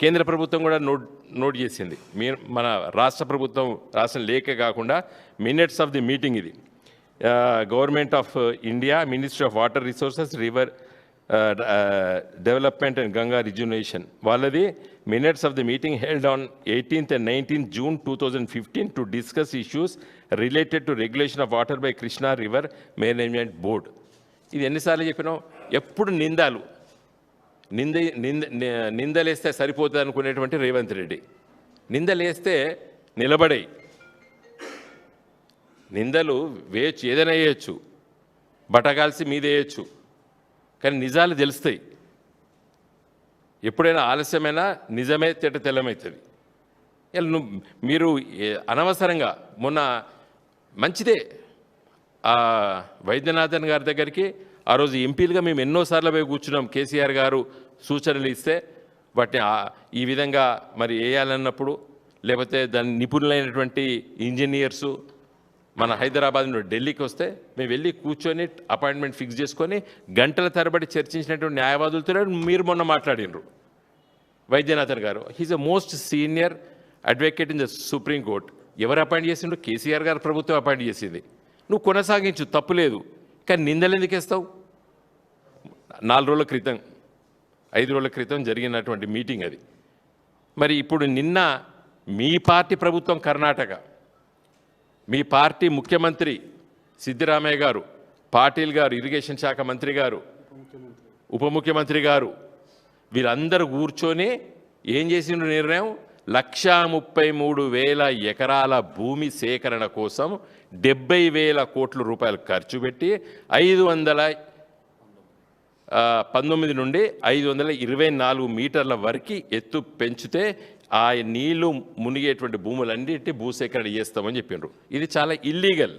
కేంద్ర ప్రభుత్వం కూడా నోట్ నోట్ చేసింది. మీ మన రాష్ట్ర ప్రభుత్వం రాష్ట్రం లేఖ కాకుండా మినిట్స్ ఆఫ్ ది మీటింగ్ ఇది. Government of India ministry of water resources river development and Ganga rejuvenation వాళ్ళది minutes of the meeting held on eighteenth and nineteenth June two thousand fifteen to discuss issues related to regulation of water by Krishna river management board. ఇది ఎన్నిసార్లు చెప్పినాం ఎప్పుడు నిందాలు. నింద నింద నిందలేస్తే సరిపోతుంది అనుకునేటువంటి రేవంత్ రెడ్డి. నిందలేస్తే నిలబడే నిందలు వేయచ్చు ఏదైనా వేయచ్చు. బటగాల్సి మీదేయచ్చు కానీ నిజాలు తెలుస్తాయి. ఎప్పుడైనా ఆలస్యమైనా నిజమే తెట తెల్లమవుతుంది ఇలా నువ్వు మీరు అనవసరంగా మొన్న మంచిదే. ఆ వైద్యనాథన్ గారి దగ్గరికి ఆ రోజు ఎంపీలుగా మేము ఎన్నోసార్లు పోయి కూర్చున్నాం. కేసీఆర్ గారు సూచనలు ఇస్తే వాటిని ఈ విధంగా మరి వేయాలన్నప్పుడు లేకపోతే దాని నిపుణులైనటువంటి ఇంజనీర్సు మన హైదరాబాద్ నుండి ఢిల్లీకి వస్తే మేము వెళ్ళి కూర్చొని అపాయింట్మెంట్ ఫిక్స్ చేసుకొని గంటల తరబడి చర్చించినటువంటి న్యాయవాదులతో మీరు మొన్న మాట్లాడినరు. వైద్యనాథన్ గారు he's a most senior advocate in the Supreme Court ఎవరు అపాయింట్ చేసిండ్రు? కేసీఆర్ గారు ప్రభుత్వం అపాయింట్ చేసింది. నువ్వు కొనసాగించు తప్పు లేదు. కానీ నిందలు ఎందుకు వేస్తావు? నాలుగు రోజుల క్రితం ఐదు రోజుల క్రితం జరిగినటువంటి మీటింగ్ అది. మరి ఇప్పుడు నిన్న మీ పార్టీ ప్రభుత్వం కర్ణాటక మీ పార్టీ ముఖ్యమంత్రి సిద్దిరామయ్య గారు పాటిల్ గారు ఇరిగేషన్ శాఖ మంత్రి గారు ఉప ముఖ్యమంత్రి గారు వీరందరూ కూర్చొని ఏం చేసిండ్రు నిర్ణయం? లక్షా ముప్పై మూడు వేల ఎకరాల భూమి సేకరణ కోసం డెబ్బై వేల కోట్ల రూపాయలు ఖర్చు పెట్టి ఐదు వందల పంతొమ్మిది నుండి ఐదు వందల ఇరవై నాలుగు మీటర్ల వరకు ఎత్తు పెంచితే ఆ నీళ్ళు మునిగేటువంటి భూములన్నిటి భూసేకరణ చేస్తామని చెప్పిండ్రు ఇది చాలా ఇల్లీగల్